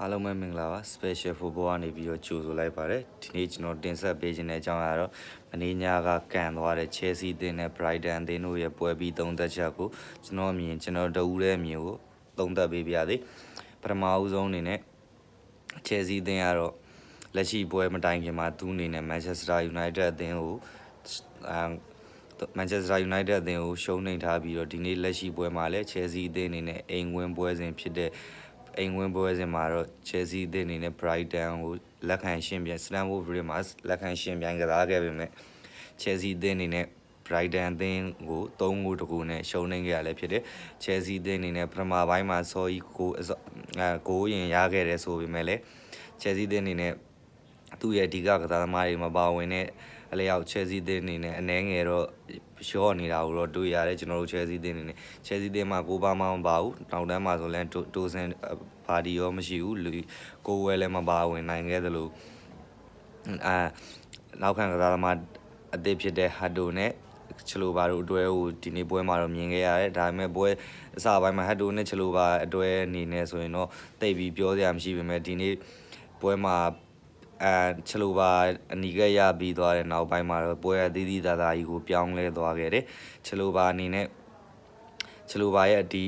အားလုံးပဲမင်္ဂလာပါ Special Football ကနေပြီးတော့ကြိုဆိုလိုက်ပါတယ်ဒီနေ့ကျွန်တော်တင်ဆက်ပေးခြင်းတဲ့အကြောင်းအရာတော့မနေ့ညကကန်သွားတဲ့ Chelsea အသင်းနဲ့ Brighton အသင်းတို့ရဲ့ပွဲပြီးသုံးသက်ချက်ကိုကျွန်တော်အမြင်ကျွန်တော်တဦးရဲ့အမြင်ကိုသုံးသပ်ပေးပါရစေပထမဦးဆုံးအနေနဲ့ Chelsea အသင်းကတော့လက်ရှိပွဲမတိုင်ခင်မှာသူ့အနေနဲ့ Manchester United အသင်းကိုအဲ Manchester United အသင်းကိုရှုံးနိမ့်ထားပြီးတော့ဒီနေ့လက်ရှိပွဲမှာလည်း Chelsea အသင်းအနေနဲ့အိမ်ဝင်ပွဲစဉ်ဖြစ်တဲ့ အိမ်ဝင်ပွဲစဉ်မှာတော့ Chelsea အသင်းအနေနဲ့ Brighton ကိုလက်ခံရှင်ပြန် Stamford Bridge မှာလက်ခံရှင်ပြန်ကစားခဲ့ပေမဲ့ Chelsea အသင်းအနေနဲ့ Brighton အသင်းကို3ဂိုးတကူနဲ့ရှုံးနိမ့်ခဲ့ရလဲဖြစ်တယ် Chelsea အသင်းအနေနဲ့ပထမပိုင်းမှာဆော်ဤကိုအဲဂိုးရင်ရခဲ့တယ်ဆိုပေမဲ့လည်း Chelsea အသင်းအနေနဲ့သူ့ရဲ့အဓိကကစားသမားတွေမပါဝင်တဲ့ အလျောက် Chelsea အသင်းအနေနဲ့အနှဲငယ်တော့ရှော့နေတာကိုတော့တွေ့ရတယ်ကျွန်တော်တို့ Chelsea အသင်းအနေနဲ့ Chelsea အသင်းမှာကိုပါမမပါဘူးနောက်တန်းမှာဆိုလည်းတိုဆန်ပါတီရောမရှိဘူးလူကိုဝဲလည်းမပါဝင်နိုင်ခဲ့သလိုအာနောက်ခံကစားသမားအသစ်ဖြစ်တဲ့ Hado နဲ့ချလိုပါတို့အတွဲကိုဒီနေ့ပွဲမှာတော့မြင်ခဲ့ရတယ်ဒါပေမဲ့ပွဲအစပိုင်းမှာ Hado နဲ့ချလိုပါအတွဲအနေနဲ့ဆိုရင်တော့တိတ်ပြီးပြောစရာမရှိပေမဲ့ဒီနေ့ပွဲမှာ အဲချလိုပါအနီကရပြီးသွားတဲ့နောက်ပိုင်းမှာတော့ပွဲအသီးသီးသားသားကြီးကိုပြောင်းလဲသွားခဲ့တယ်ချလိုပါအနေနဲ့ချလိုပါရဲ့ဒီ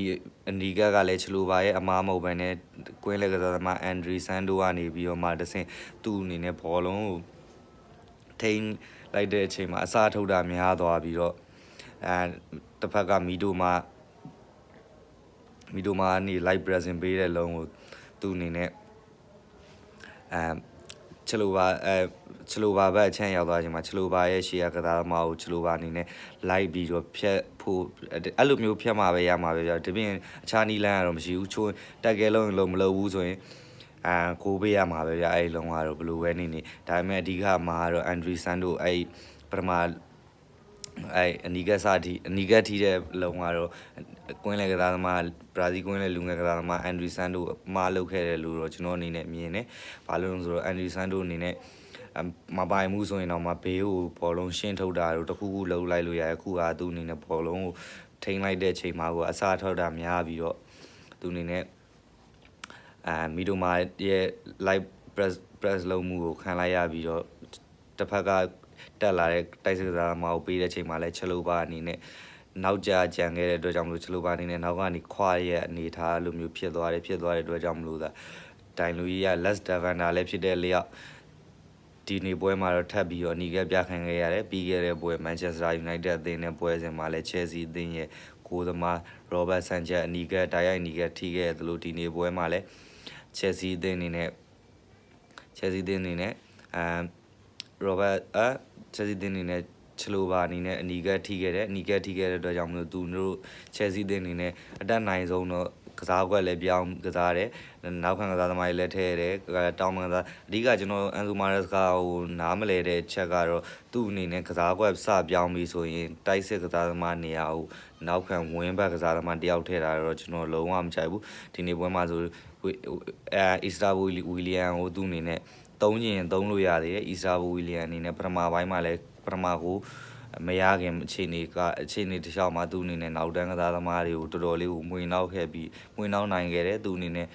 အနီကကလည်းချလိုပါရဲ့အမားမဟုတ်ဘဲနဲ့ကွင်းလက်ကစားသမားအန်ဒရီဆန်ဒိုကနေပြီးတော့မှတဆင်သူ့အနေနဲ့ဘောလုံးကိုထိန်းလိုက်တဲ့အချိန်မှာအစားထုတ်တာများသွားပြီးတော့အဲတစ်ဖက်ကမီဒိုမှာမီဒိုမှာနေ live present ပေးတဲ့လုံးကိုသူ့အနေနဲ့အဲ ချလိုပါအဲချလိုပါဘက်အချမ်းရောက်သွားချိန်မှာချလိုပါရဲ့ရှေ့ကကစားသမားကိုချလိုပါအနေနဲ့ live ပြီးတော့ဖြတ်ဖို့အဲ့လိုမျိုးဖြတ်မှာပဲရမှာပဲပြဒီပြင်အခြားနီလန်းကတော့မရှိဘူးချိုးတက်ကဲလုံးရင်လုံးမလုပ်ဘူးဆိုရင်အာကိုပေးရမှာပဲဗျအဲ့ဒီလုံးကတော့ဘယ်လိုပဲနေနေဒါပေမဲ့အဓိကမှာကတော့အန်ဒရီဆန်တို့အဲ့ပထမအဲ့အနီကစားတီအနီကထီးတဲ့လုံကတော့ ကွင်းလေကစားသမားဘရာဇီးကွင်းလေလူငယ်ကစားသမားအန်ဒရီဆန်တို့မားလုပ်ခဲ့တယ်လို့တော့ကျွန်တော်အနေနဲ့မြင်တယ်။ဘာလို့လဲဆိုတော့အန်ဒရီဆန်တို့အနေနဲ့မပိုင်မှုဆိုရင်တော့မဘေးကိုဘောလုံးရှင်းထုတ်တာတို့တခုခုလှုပ်လိုက်လို့ရရခုဟာသူ့အနေနဲ့ဘောလုံးကိုထိန်းလိုက်တဲ့ချိန်မှာကိုအစားထောက်တာများပြီးတော့သူအနေနဲ့အာမီဒိုမာရဲ့ live press press လုံးမှုကိုခံလိုက်ရပြီးတော့တစ်ဖက်ကတက်လာတဲ့တိုက်စစ်ကစားသမားကိုပေးတဲ့ချိန်မှာလဲချက်လိုပါအနေနဲ့ နောက်ကျကြံခဲ့တဲ့အတွက်ကြောင့်မလို့ချက်လိုပါအနေနဲ့နောက်ကနေခွာရဲ့အနေထားလိုမျိုးဖြစ်သွားတယ်ဖြစ်သွားတဲ့အတွက်ကြောင့်မလို့သာတိုင်လူကြီးက less defender လည်းဖြစ်တဲ့လျောက်ဒီနေ့ပွဲမှာတော့ထပ်ပြီးတော့အနီးကပြခံခဲ့ရတယ်ပြီးခဲ့တဲ့ပွဲ Manchester United အသင်းနဲ့ပွဲစဉ်မှာလည်း Chelsea အသင်းရဲ့ကိုသမား Robert Sanchez အနီးကတိုက်ရိုက်အနီးကထိခဲ့တယ်လို့ဒီနေ့ပွဲမှာလည်း Chelsea အသင်းအနေနဲ့ Chelsea အသင်းအနေနဲ့အမ် Robert အ Chelsea အသင်းအနေနဲ့ ချလိုပါအနေနဲ့အနီးကထိခဲ့တယ်အနီးကထိခဲ့တဲ့အတွက်ကြောင့်မလို့သူတို့ Chelsea အသင်းအနေနဲ့အတက်နိုင်ဆုံးတော့ကစားကွက်လည်းပြောင်းကစားတယ်နောက်ခံကစားသမားတွေလည်းထည့်ရတယ်တောင်းမှန်ကစားအဓိကကျွန်တော်အန်ဇူမာရက်စ်ကဟိုနားမလဲတဲ့ချက်ကတော့သူ့အနေနဲ့ကစားကွက်စပြောင်းပြီးဆိုရင်တိုက်စစ်ကစားသမားနေရာကိုနောက်ခံဝင်းဘက်ကစားသမားတယောက်ထည့်တာတော့ကျွန်တော်လုံးဝမကြိုက်ဘူးဒီနေ့ပွဲမှာဆိုအဲအစ္စတာဘူဝီလီယံကိုသူ့အနေနဲ့ သုံးရင်သုံးလို့ရသေးတယ်အစ္စတာဘူဝီလီယံအနေနဲ့ပထမပိုင်းမှာလည်းပထမကိုမရခင်အခြေအနေကအခြေအနေတစ်လျှောက်မှာသူ့အနေနဲ့နောက်တန်းကစားသမားတွေကိုတော်တော်လေးကိုမွေနောက်ခဲ့ပြီးမွေနောက်နိုင်ခဲ့တယ်သူ့အနေနဲ့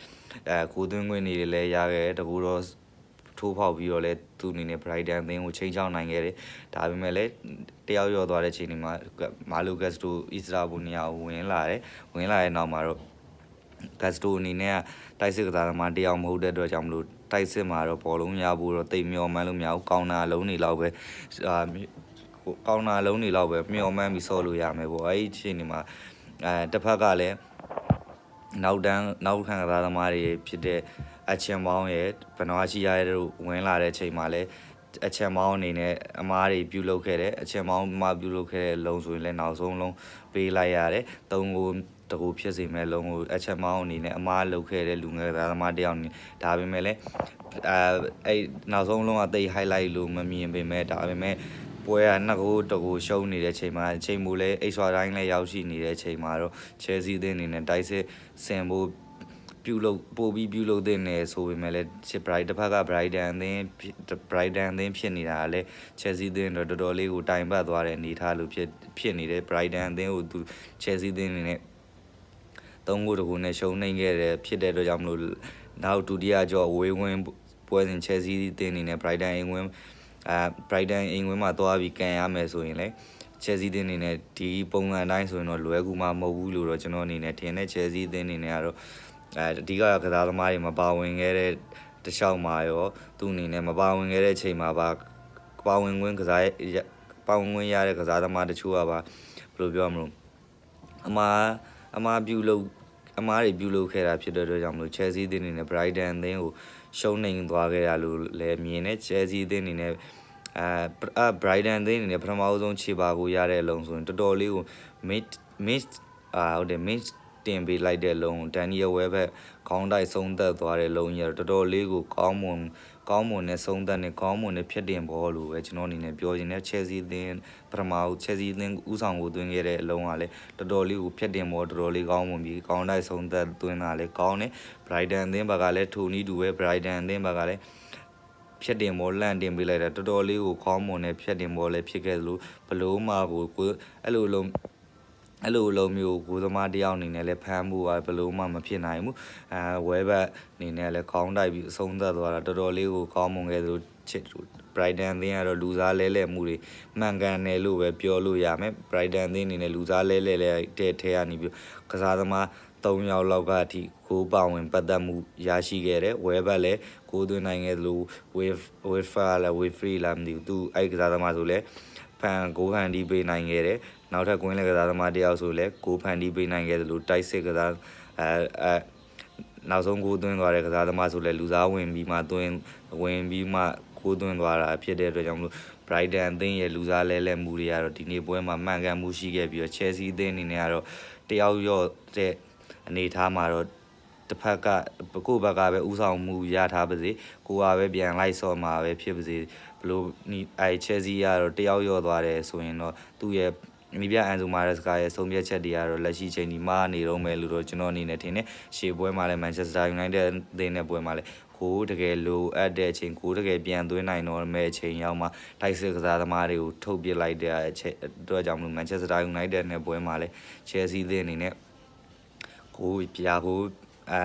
အဲကိုသွင်းခွင့်တွေလည်းရခဲ့တယ်တကူတော့ထိုးဖောက်ပြီးတော့လဲသူ့အနေနဲ့ Brighton အသင်းကိုချိန်ချောင်းနိုင်ခဲ့တယ်ဒါပေမဲ့လည်းတယောက်ရော့သွားတဲ့ချိန်တွေမှာမာလူကက်စတိုအစ္စရာဘူနီယာကိုဝင်လာတယ်ဝင်လာတဲ့နောက်မှာတော့ဂတ်စတိုအနေနဲ့တိုက်စစ်ကစားသမားတယောက်မဟုတ်တဲ့အတွက်ကြောင့်မလို့ တိုက်စစ်မှာတော့ဘောလုံးရဖို့တော့တိတ်မျောမှန်းလို့မရဘူးကောင်းတာလုံးတွေလောက်ပဲအာကောင်းတာလုံးတွေလောက်ပဲမျောမှန်းပြီးဆော့လို့ရမယ်ပေါ့အဲ့ဒီအချိန်ဒီမှာအဲတစ်ဖက်ကလည်းနောက်တန်းနောက်ခံကစားသမားတွေဖြစ်တဲ့အချင်မောင်းရဲ့ဘနဝရှိရတဲ့တို့ဝင်လာတဲ့ချိန်မှာလည်းအချင်မောင်းအနေနဲ့အမားတွေပြုတ်လုခဲ့တယ်အချင်မောင်းမှပြုတ်လုခဲ့တဲ့လုံဆိုရင်လည်းနောက်ဆုံးလုံးပေးလိုက်ရတယ်သုံးကိုတကူဖြစ်စေမဲ့လုံးကိုအချက်မောင်းအနေနဲ့အမားလုခဲ့တဲ့လူငယ်သားသမားတယောက်နေဒါပေမဲ့လည်းအဲအဲ့နောက်ဆုံးလုံးကတိတ် highlight လို့မမြင်ပေမဲ့ဒါပေမဲ့ပွဲကနှစ်ကိုတကူရှုံးနေတဲ့ချိန်မှာအချိန်မူလဲအိတ်ဆွာတိုင်းလဲရောက်ရှိနေတဲ့ချိန်မှာတော့ Chelsea အသင်းအနေနဲ့တိုက်စစ်ဆင်ဖို့ပြုလုပ်ပို့ပြီးပြုလုပ်တဲ့နယ်ဆိုပေမဲ့လည်း Bright တစ်ဖက်က Brighton အသင်း Brighton အသင်းဖြစ်နေတာလည်း Chelsea အသင်းတော့တော်တော်လေးကိုတိုင်ပတ်သွားတဲ့အနေအထားလို့ဖြစ်ဖြစ်နေတယ် Brighton အသင်းကိုသူ Chelsea အသင်းအနေနဲ့ သုံးခုတကူနဲ့ရှုံးနိုင်ခဲ့တယ်ဖြစ်တဲ့အတွက်ကြောင့်မလို့နောက်ဒုတိယကြောဝေးဝင်းပွဲစဉ် Chelsea အသင်းအနေနဲ့ Brighton အိမ်ဝင်အဲ Brighton အိမ်ဝင်မှာသွားပြီးကန်ရမယ်ဆိုရင်လည်း Chelsea အသင်းအနေနဲ့ဒီပုံစံအတိုင်းဆိုရင်တော့လွယ်ကူမှာမဟုတ်ဘူးလို့တော့ကျွန်တော်အနေနဲ့ထင်တယ် Chelsea အသင်းအနေနဲ့ကတော့အဲအဓိကကစားသမားတွေမပါဝင်ခဲ့တဲ့တခြားမှာရောသူ့အနေနဲ့မပါဝင်ခဲ့တဲ့ချိန်မှာပါပါဝင်ခွင့်ကစားပါဝင်ခွင့်ရတဲ့ကစားသမားတချို့ကပါဘယ်လိုပြောမလို့အမား အမားပြုလုပ်အမားတွေပြုလုပ်ခဲ့တာဖြစ်တဲ့အတွက်ကြောင့်မလို့ Chelsea အသင်းအနေနဲ့ Brighton အသင်းကိုရှုံးနိုင်သွားခဲ့ရလို့လည်းမြင်တယ် Chelsea အသင်းအနေနဲ့အဲအ Brighton အသင်းအနေနဲ့ပထမအဆုံးခြေပါကိုရတဲ့အလုံးဆိုရင်တော်တော်လေးကို mid mid အာဟုတ်တယ် mid တင်ပေးလိုက်တဲ့လုံးဒန်နီယယ်ဝဲဘက်ခေါင်းတိုက်ဆုံးသက်သွားတဲ့လုံးကြီးတော့တော်တော်လေးကိုကောင်းမွန် ကောင်းမွန်နဲ့ဆုံးသက်နဲ့ကောင်းမွန်နဲ့ဖြစ်တင်ဘောလို့ပဲကျွန်တော်အနေနဲ့ပြောချင်တယ် Chelsea အသင်းပထမဦး Chelsea အသင်းဥဆောင်ကိုသွင်းခဲ့တဲ့အလုံးကလည်းတော်တော်လေးကိုဖြစ်တင်ဘောတော်တော်လေးကောင်းမွန်ပြီးကောင်းတိုက်ဆုံးသက်သွင်းတာလည်းကောင်းတယ် Brighton အသင်းဘက်ကလည်းထိုနီးတူပဲ Brighton အသင်းဘက်ကလည်းဖြတ်တင်ဘောလန့်တင်ပေးလိုက်တာတော်တော်လေးကိုကောင်းမွန်တဲ့ဖြတ်တင်ဘောလည်းဖြစ်ခဲ့သလိုဘလို့မှကိုကိုအဲ့လိုလုံး အဲ့လိုလုံးမျိုးကိုသမားတယောက်အနေနဲ့လည်းဖမ်းမှုကဘလို့မှမဖြစ်နိုင်ဘူးအဲဝဲဘက်အနေနဲ့လည်းခေါင်းတိုက်ပြီးအဆုံးသတ်သွားတာတော်တော်လေးကိုကောင်းမွန်ခဲ့သလိုချစ် Brighton အသင်းကတော့လူစားလဲလဲမှုတွေမှန်ကန်တယ်လို့ပဲပြောလို့ရမယ် Brighton အသင်းအနေနဲ့လူစားလဲလဲလဲတဲ့ထဲကနေပြီးကစားသမား3ယောက်လောက်ကအထိကိုပါဝင်ပတ်သက်မှုရရှိခဲ့တယ်ဝဲဘက်လည်းကိုသွင်းနိုင်ခဲ့သလို wave wave လာ wave free လာမသိဘူးသူအဲ့ကစားသမားဆိုလဲ ဖန်ကိုဖန်ဒီပေးနိုင်ခဲ့တယ်နောက်ထပ်ကွင်းလက်ကစားသမားတယောက်ဆိုလဲကိုဖန်ဒီပေးနိုင်ခဲ့သလိုတိုက်စစ်ကစားအဲအဲနောက်ဆုံးကိုသွင်းသွားတဲ့ကစားသမားဆိုလဲလူစားဝင်ပြီးမှသွင်းဝင်ပြီးမှကိုသွင်းသွားတာဖြစ်တဲ့အတွက်ကြောင့်မလို့ Brighton အသင်းရဲ့လူစားလဲလဲမှုတွေကတော့ဒီနေ့ပွဲမှာမှန်ကန်မှုရှိခဲ့ပြီးတော့ Chelsea အသင်းအနေနဲ့ကတော့တယောက်ရော့တဲ့အနေထားမှာတော့ တစ်ဖက်ကကိုယ့်ဘက်ကပဲဥဆောင်မှုရထားပါစေကိုကပဲပြန်လိုက်ဆော့မှာပဲဖြစ်ပါစေဘလို့အဲ Chelsea ကတော့တယောက်ရော့သွားတယ်ဆိုရင်တော့သူ့ရဲ့မိပြအန်ဇိုမာရက်စကာရဲ့ဆုံးဖြတ်ချက်တွေကတော့လက်ရှိချိန်ဒီမှာနေတော့မယ်လို့တော့ကျွန်တော်အနေနဲ့ထင်တယ်ရှေ့ပွဲမှာလည်း Manchester United အသင်းနဲ့ပွဲမှာလည်းကိုတကယ်လိုအပ်တဲ့အချိန်ကိုတကယ်ပြန်သွင်းနိုင်တော့မဲ့အချိန်ရောက်မှတိုက်စစ်ကစားသမားတွေကိုထုတ်ပစ်လိုက်တဲ့အချိန်အတွက်ကြောင့်မလို့ Manchester United နဲ့ပွဲမှာလည်း Chelsea အသင်းအနေနဲ့ကိုပြာကို အဲ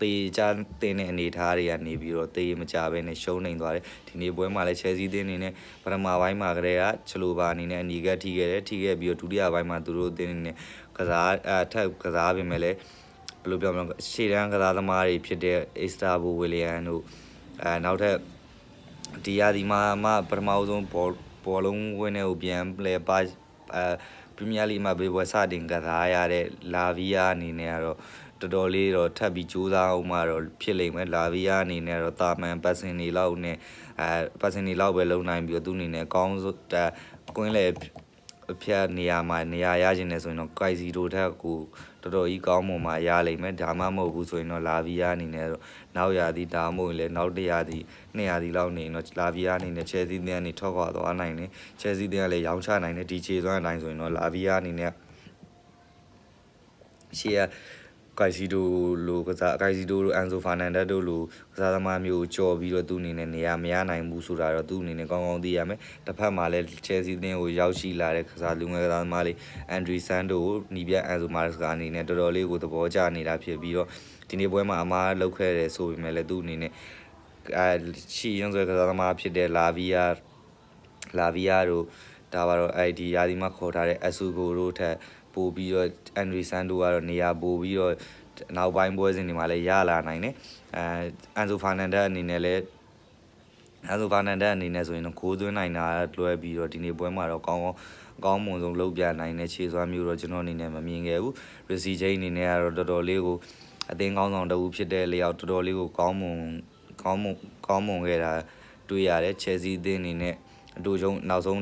တေးချတင်းတဲ့အနေထားတွေကနေပြီးတော့တေးမကြဘဲနဲ့ရှုံးနိုင်သွားတယ်ဒီနေ့ပွဲမှာလည်း Chelsea အသင်းအနေနဲ့ပထမပိုင်းမှာကတည်းကချလိုပါအနေနဲ့အနီကထိခဲ့တယ်ထိခဲ့ပြီးတော့ဒုတိယပိုင်းမှာသူတို့အသင်းအနေနဲ့ကစားအထက်ကစားပြင်မဲ့လည်းဘယ်လိုပြောမလဲရှေ့တန်းကစားသမားတွေဖြစ်တဲ့ Istanbul William တို့အဲနောက်ထပ်ဒီရာဒီမှာမှပထမဆုံးဘောဘောလုံးဝင်းတွေကိုပြန်လဲပါအဲပရီးမီးယားလိမှာဘေးပွဲစတင်ကစားရတဲ့လာဗီယာအနေနဲ့ကတော့ တော်တော်လေးတော့ထပ်ပြီးကြိုးစားအောင်မှတော့ဖြစ်လိမ့်မယ်လာဗီယာအနေနဲ့တော့တာမန်ပတ်စင်နေလောက်နဲ့အဲပတ်စင်နေလောက်ပဲလုံနိုင်ပြီးတော့သူအနေနဲ့အကောင်းဆုံးကွင်းလေဖျက်နေရာမှာနေရာရခြင်းနဲ့ဆိုရင်တော့ကိုက်စီတိုထက်ကိုတော်တော်ကြီးကောင်းမွန်မှရလိမ့်မယ်ဒါမှမဟုတ်ဘူးဆိုရင်တော့လာဗီယာအနေနဲ့တော့နောက်ရာသီဒါမှမဟုတ်လည်းနောက်တရာသီနှစ်ရာသီလောက်နေရင်တော့လာဗီယာအနေနဲ့ချယ်ဆီသင်းကနေထောက်ခွာသွားနိုင်တယ်ချယ်ဆီသင်းကလည်းရောင်းချနိုင်တယ်ဒီခြေစွမ်းအတိုင်းဆိုရင်တော့လာဗီယာအနေနဲ့ရှေ့က ဂိုက်စီဒိုလိုကစားဂိုက်စီဒိုလိုအန်ဆိုဖာနန်ဒက်တို့လိုကစားသမားမျိုးကြော်ပြီးတော့သူ့အနေနဲ့နေရာမရနိုင်ဘူးဆိုတာတော့သူ့အနေနဲ့ကောင်းကောင်းသိရမယ်တစ်ဖက်မှာလည်းချယ်ဆီသင်းကိုရောက်ရှိလာတဲ့ကစားလူငယ်ကစားသမားလေးအန်ဒရီဆန်ဒိုနီးပြအန်ဆိုမာရက်စ်ကအနေနဲ့တော်တော်လေးကိုသဘောကျနေတာဖြစ်ပြီးတော့ဒီနေ့ပွဲမှာအမားလောက်ခဲ့တယ်ဆိုပေမဲ့လည်းသူ့အနေနဲ့အဲရှီရင်ဆွဲကစားသမားဖြစ်တဲ့လာဗီယာလာဗီယာတို့ဒါပါတော့အဲ့ဒီယာဒီမှာခေါ်ထားတဲ့အဆူကိုတို့ထက် ပို့ပြီးတော့အန်ဒရီဆန်ဒိုကတော့နေရာပို့ပြီးတော့နောက်ပိုင်းပွဲစဉ်တွေမှာလည်းရလာနိုင်တယ်အဲအန်ဆိုဖာနန်ဒက်အနေနဲ့လည်းအန်ဆိုဖာနန်ဒက်အနေနဲ့ဆိုရင်တော့ကိုးသွင်းနိုင်တာလွှဲပြီးတော့ဒီနေ့ပွဲမှာတော့ကောင်းကောင်းအကောင်းမွန်ဆုံးလုပ်ပြနိုင်တဲ့ခြေစွမ်းမျိုးတော့ကျွန်တော်အနေနဲ့မမြင်ခဲ့ဘူးရီစီချိန်းအနေနဲ့ကတော့တော်တော်လေးကိုအသင်းကောင်းဆောင်တအူဖြစ်တဲ့လေယောက်တော်တော်လေးကိုကောင်းမွန်ကောင်းမွန်ကောင်းမွန်ခဲ့တာတွေ့ရတယ်ချယ်ဆီအသင်းအနေနဲ့အတူချုံနောက်ဆုံး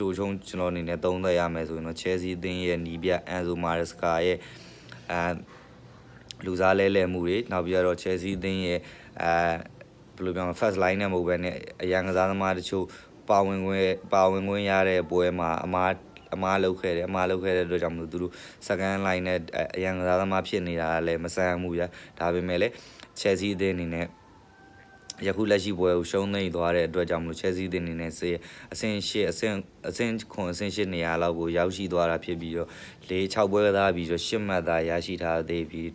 တူချုံကျွန်တော်အနေနဲ့သုံးသပ်ရမယ်ဆိုရင်တော့ Chelsea အသင်းရဲ့နီးပြ Enzo Maresca ရဲ့အဲလူစားလဲလဲမှုတွေနောက်ပြီးတော့ Chelsea အသင်းရဲ့အဲဘယ်လိုပြောမလဲ first line နဲ့မဟုတ်ဘဲနဲ့အရန်ကစားသမားတချို့ပါဝင်ခွင့်ပါဝင်ခွင့်ရတဲ့ပွဲမှာအမားအမားလောက်ခဲ့တယ်အမားလောက်ခဲ့တဲ့အတွက်ကြောင့်မလို့သူတို့ second line နဲ့အရန်ကစားသမားဖြစ်နေတာလည်းမဆန်းမှုရဒါပေမဲ့လည်း Chelsea အသင်းအနေနဲ့ ယခုလက်ရှိပွဲကိုရှုံးနိမ့်သွားတဲ့အတွက်ကြောင့်မလို့ Chelsea အသင်းအနေနဲ့စေအဆင့်၈အဆင့်အဆင့်ခွန်အဆင့်၈နေရာလောက်ကိုရောက်ရှိသွားတာဖြစ်ပြီးတော့၄6ပွဲကစားပြီးတော့10မှတ်သာရရှိထားသေးပြီး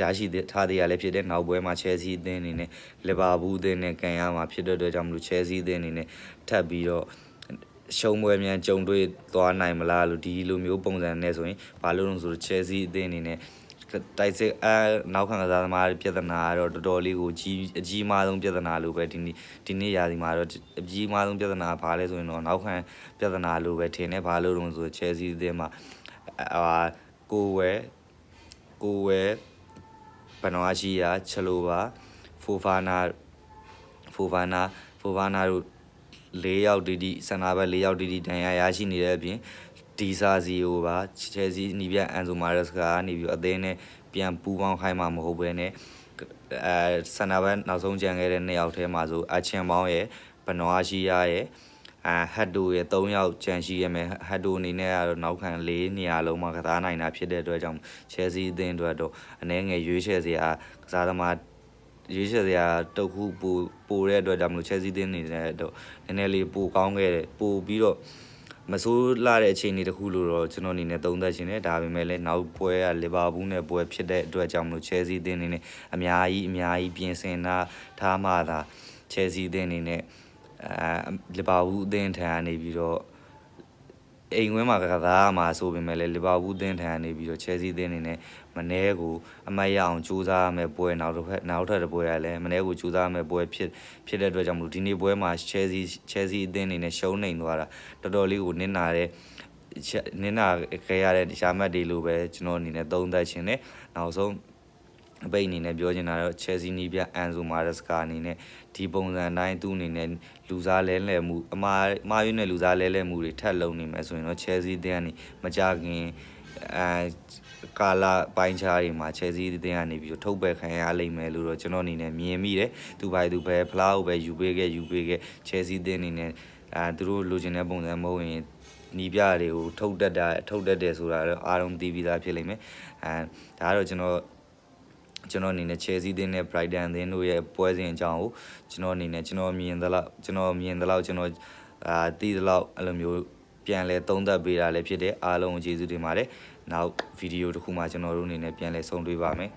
ရရှိထားသေးရလည်းဖြစ်တဲ့နောက်ပွဲမှာ Chelsea အသင်းအနေနဲ့ Liverpool အသင်းနဲ့ကန်ရမှာဖြစ်တဲ့အတွက်ကြောင့်မလို့ Chelsea အသင်းအနေနဲ့ထပ်ပြီးတော့ရှုံးပွဲမြန်ကြုံတွေ့သွားနိုင်မလားလို့ဒီလိုမျိုးပုံစံနဲ့ဆိုရင်ဘာလို့လဲဆိုတော့ Chelsea အသင်းအနေနဲ့ တိုက်စစ်အဲနောက်ခံကစားသမားပြဿနာကတော့တော်တော်လေးကိုကြီးအကြီးမားဆုံးပြဿနာလို့ပဲဒီနေ့ဒီနေ့ရာသီမှာတော့အကြီးမားဆုံးပြဿနာဘာလဲဆိုရင်တော့နောက်ခံပြဿနာလို့ပဲထင်တယ်ဘာလို့လဲဆိုချယ်ဆီအသင်းမှာအာကိုဝဲကိုဝဲဘနဝါရှိယာချလိုပါဖိုဖာနာဖိုဖာနာဖိုဖာနာတို့၄ယောက်တီတီဆန္ဒဘက်၄ယောက်တီတီတန်ရာရရှိနေတဲ့အပြင် ဒီဇာစီယိုပါချယ်ဆီနီးပြအန်ဆိုမာရက်စ်ကနေပြီးတော့အသင်းနဲ့ပြန်ပူးပေါင်းခိုင်းမှာမဟုတ်ဘဲနဲ့အဲဆန္ဒဘက်နောက်ဆုံးကြံခဲ့တဲ့နှစ်ယောက်ထဲမှာဆိုအချင်ပေါင်းရဲ့ဘနွားရှိရရဲ့အာဟတ်တိုရဲ့၃ယောက်ကြံရှိရမယ်ဟတ်တိုအနေနဲ့ကတော့နောက်ခံ၄နေရာလုံးမှာကစားနိုင်တာဖြစ်တဲ့အတွက်ကြောင့်ချယ်ဆီအသင်းအတွက်တော့အနေငယ်ရွေးချယ်စရာကစားသမားရွေးချယ်စရာတုတ်ခုပိုပိုတဲ့အတွက်ကြောင့်မလို့ချယ်ဆီတင်းနေတဲ့တော့နည်းနည်းလေးပိုကောင်းခဲ့တယ်ပိုပြီးတော့ မဆိုးလာတဲ့အခြေအနေတစ်ခုလို့တော့ကျွန်တော်အနေနဲ့သုံးသပ်ရှင်တယ်ဒါပေမဲ့လည်းနောက်ပွဲကလီဗာပူးနဲ့ပွဲဖြစ်တဲ့အတွက်ကြောင့်မလို့ချယ်ဆီတင်းနေနဲ့အများကြီးအများကြီးပြင်ဆင်တာထားမှသာချယ်ဆီတင်းနေနဲ့အဲလီဗာပူးအသင်းထံကနေပြီးတော့ အိမ်ဝင်းမှာကစားမှာဆိုပေမဲ့လည်းလီဗာပူးအသင်းထံကနေပြီးတော့ချယ်ဆီအသင်းအနေနဲ့မနဲကိုအမတ်ရအောင်ကြိုးစားရမယ်ပွဲနောက်တစ်ဖက်နောက်ထပ်တစ်ပွဲရလဲမနဲကိုကြိုးစားရမယ်ပွဲဖြစ်ဖြစ်တဲ့အတွက်ကြောင့်မလို့ဒီနေ့ပွဲမှာချယ်ဆီချယ်ဆီအသင်းအနေနဲ့ရှုံးနေသွားတာတော်တော်လေးကိုနစ်နာတဲ့နစ်နာခဲ့ရတဲ့ရှာမတ်တွေလိုပဲကျွန်တော်အနေနဲ့သုံးသပ်ခြင်းနဲ့နောက်ဆုံး အပိတ်အနေနဲ့ပြောချင်တာတော့ Chelsea နီးပြအန်ဇိုမာရက်စကာအနေနဲ့ဒီပုံစံတိုင်းသူ့အနေနဲ့လူစားလဲလှယ်မှုအမားအမားရွေးနဲ့လူစားလဲလှယ်မှုတွေထပ်လုံနေမယ်ဆိုရင်တော့ Chelsea အသင်းကနေမကြခင်အဲကာလာပိုင်းခြားတွေမှာ Chelsea အသင်းကနေပြီးတော့ထုတ်ပယ်ခံရလိမ့်မယ်လို့တော့ကျွန်တော်အနေနဲ့မြင်မိတယ်သူပိုင်သူပဲဖလားကိုပဲယူပေးခဲ့ယူပေးခဲ့ Chelsea အသင်းအနေနဲ့အဲသူတို့လိုချင်တဲ့ပုံစံမဟုတ်ရင်နီးပြတွေကိုထုတ်တက်တာထုတ်တက်တယ်ဆိုတာတော့အားလုံးသိပြီးသားဖြစ်လိမ့်မယ်အဲဒါကတော့ကျွန်တော် ကျွန်တော်အနေနဲ့ Chelsea တင်းနဲ့ Brighton တင်းတို့ရဲ့ပွဲစဉ်အကြောင်းကိုကျွန်တော်အနေနဲ့ကျွန်တော်မြင်သလောက်ကျွန်တော်မြင်သလောက်ကျွန်တော်အာသိသလောက်အဲ့လိုမျိုးပြန်လဲသုံးသပ်ပေးတာလည်းဖြစ်တယ်အားလုံးကျေးဇူးတင်ပါတယ်နောက်ဗီဒီယိုတစ်ခုမှကျွန်တော်တို့အနေနဲ့ပြန်လဲဆုံတွေ့ပါမယ်